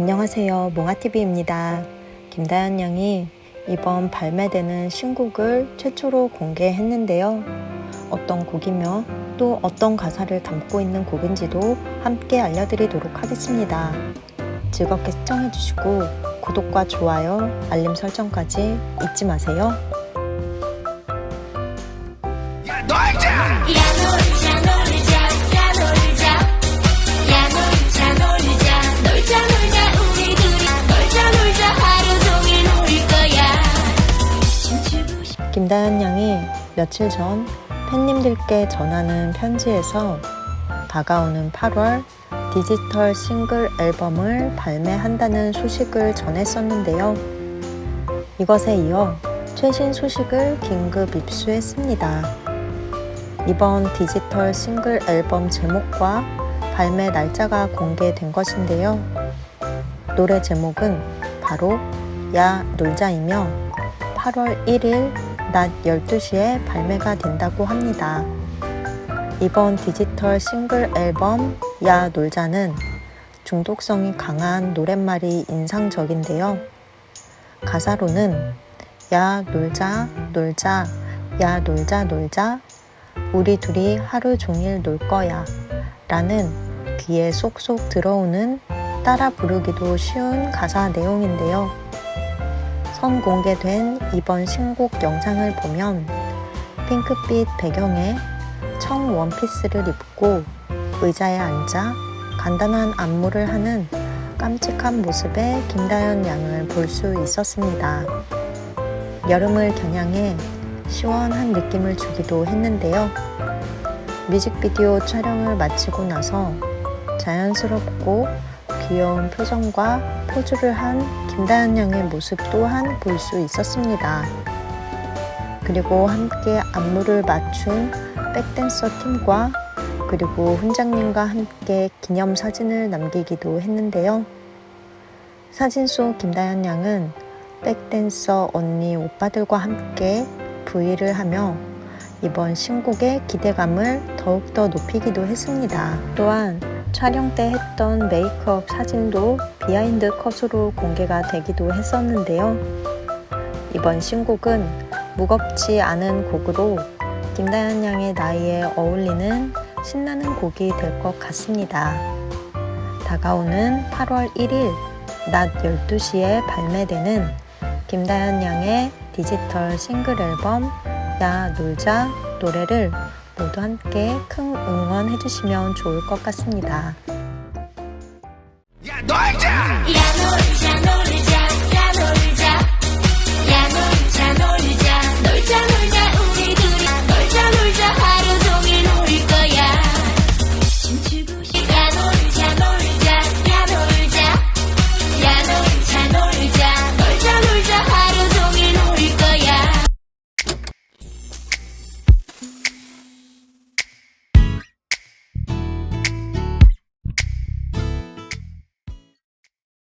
안녕하세요. 몽아TV입니다. 김다연 양이 이번 발매되는 신곡을 최초로 공개했는데요. 어떤 곡이며 또 어떤 가사를 담고 있는 곡인지도 함께 알려드리도록 하겠습니다. 즐겁게 시청해주시고 구독과 좋아요, 알림 설정까지 잊지 마세요. 야 김다연 양이 며칠 전 팬님들께 전하는 편지에서 다가오는 8월 디지털 싱글 앨범을 발매한다는 소식을 전했었는데요. 이것에 이어 최신 소식을 긴급 입수했습니다. 이번 디지털 싱글 앨범 제목과 발매 날짜가 공개된 것인데요. 노래 제목은 바로 야 놀자이며 8월 1일 낮 12시에 발매가 된다고 합니다. 이번 디지털 싱글 앨범 야 놀자는 중독성이 강한 노랫말이 인상적인데요. 가사로는 야 놀자 놀자 야 놀자 놀자 우리 둘이 하루 종일 놀 거야 라는 귀에 쏙쏙 들어오는 따라 부르기도 쉬운 가사 내용인데요. 선공개된 이번 신곡 영상을 보면 핑크빛 배경에 청 원피스를 입고 의자에 앉아 간단한 안무를 하는 깜찍한 모습의 김다연 양을 볼 수 있었습니다. 여름을 겨냥해 시원한 느낌을 주기도 했는데요. 뮤직비디오 촬영을 마치고 나서 자연스럽고 귀여운 표정과 포즈를 한 김다연 양의 모습 또한 볼 수 있었습니다. 그리고 함께 안무를 맞춘 백댄서 팀과 그리고 훈장님과 함께 기념 사진을 남기기도 했는데요. 사진 속 김다연 양은 백댄서 언니 오빠들과 함께 브이를 하며 이번 신곡의 기대감을 더욱더 높이기도 했습니다. 또한 촬영 때 했던 메이크업 사진도 비하인드 컷으로 공개가 되기도 했었는데요. 이번 신곡은 무겁지 않은 곡으로 김다연 양의 나이에 어울리는 신나는 곡이 될 것 같습니다. 다가오는 8월 1일 낮 12시에 발매되는 김다연 양의 디지털 싱글 앨범 야 놀자 노래를 모두 함께 큰 응원해 주시면 좋을 것 같습니다. 야 놀자! 야 놀자